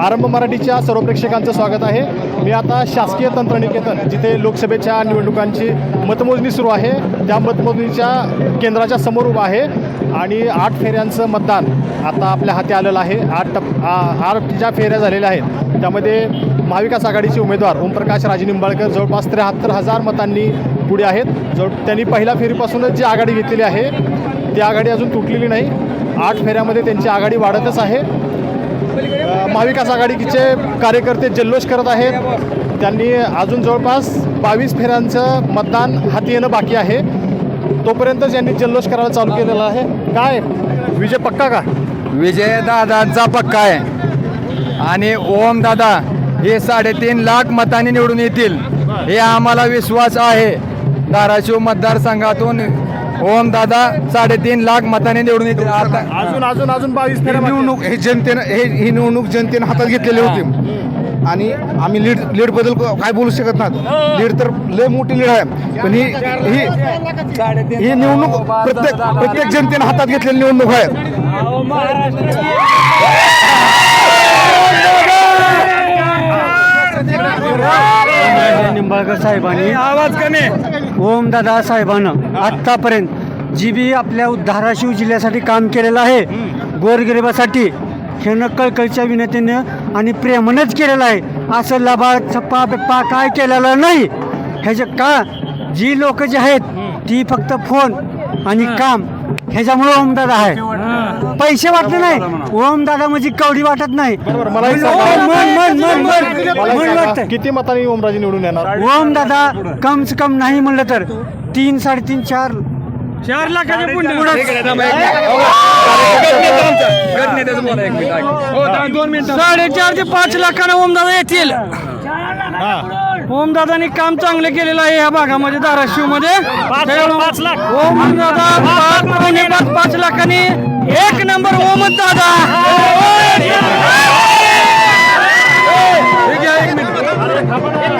आरंभ मराठीच्या सर्व प्रेक्षकांचं स्वागत आहे. मी आता शासकीय तंत्रनिकेतन जिथे लोकसभेच्या निवडणुकांची मतमोजणी सुरू आहे. त्या मतमोजणीच्या केंद्राच्या समोर उभा आहे. आणि आठ फेऱ्यांचं मतदान आता आपल्या हाती आलेलं आहे. आठ टप आठ ज्या फेऱ्या झालेल्या आहेत त्यामध्ये महाविकास आघाडीचे उमेदवार ओमप्रकाश राजेनिंबाळकर जवळपास त्र्याहत्तर हजार मतांनी पुढे आहेत. जवळ त्यांनी पहिल्या फेरीपासूनच जी आघाडी घेतलेली आहे ती आघाडी अजून तुटलेली नाही. आठ फेऱ्यामध्ये त्यांची आघाडी वाढतच आहे. महाविकास आघाडीचे कार्यकर्ते जल्लोष करत आहेत. त्यांनी अजून जवळपास बावीस फेऱ्यांचं मतदान हाती येणं बाकी आहे. तोपर्यंतच यांनी जल्लोष करायला चालू केलेला आहे. काय? विजय पक्का का? विजय दादांचा पक्का आहे. आणि ओम दादा हे साडेतीन लाख मतांनी निवडून येतील हे आम्हाला विश्वास आहे. धाराशिव मतदारसंघातून ओम दादा साडेतीन लाख मतांनी निवडून येतील. आता अजून अजून अजून बावीस आहेत. निवडणूक हे जनतेनं हे ही निवडणूक जनतेनं हातात घेतलेली होती. आणि आम्ही लीड लीडबद्दल काय बोलू शकत नाही लीड तर लय मोठी लीड आहे. पण ही ही ही निवडणूक प्रत्येक प्रत्येक जनतेनं हातात घेतलेली निवडणूक आहे. निंबाळकर साहेबांनी आवाज कमी. ओमदादा साहेबांनं आत्तापर्यंत जी बी आपल्या धाराशिव जिल्ह्यासाठी काम केलेलं आहे. गोरगरिबासाठी हे कळकळीच्या विनंतीनं आणि प्रेमानंच केलेलं आहे. असं लबाड छप्पा बिप्पा काय केलेलं नाही. ह्याचे का जी लोक जी आहेत ती फक्त फोन आणि काम. ह्याच्यामुळे ओमदादा आहे. पैसे वाटले नाही. ओमदादा म्हणजे कवडी वाटत नाही. वाटतंय. किती मतांनी ओमराजे निवडून येणार? कम नाही म्हणलं तर तीन साडेतीन चार चार लाखाच्या पुढे. हो. हो, साडेचार ते पाच लाखांना ओमदादा येतील ओमदादानी काम चांगलं केलेलं आहे या भागामध्ये धाराशिवमध्ये ओमदादा पाच पाच लाखांनी एक नंबर ओमच दादा एक मिनिट.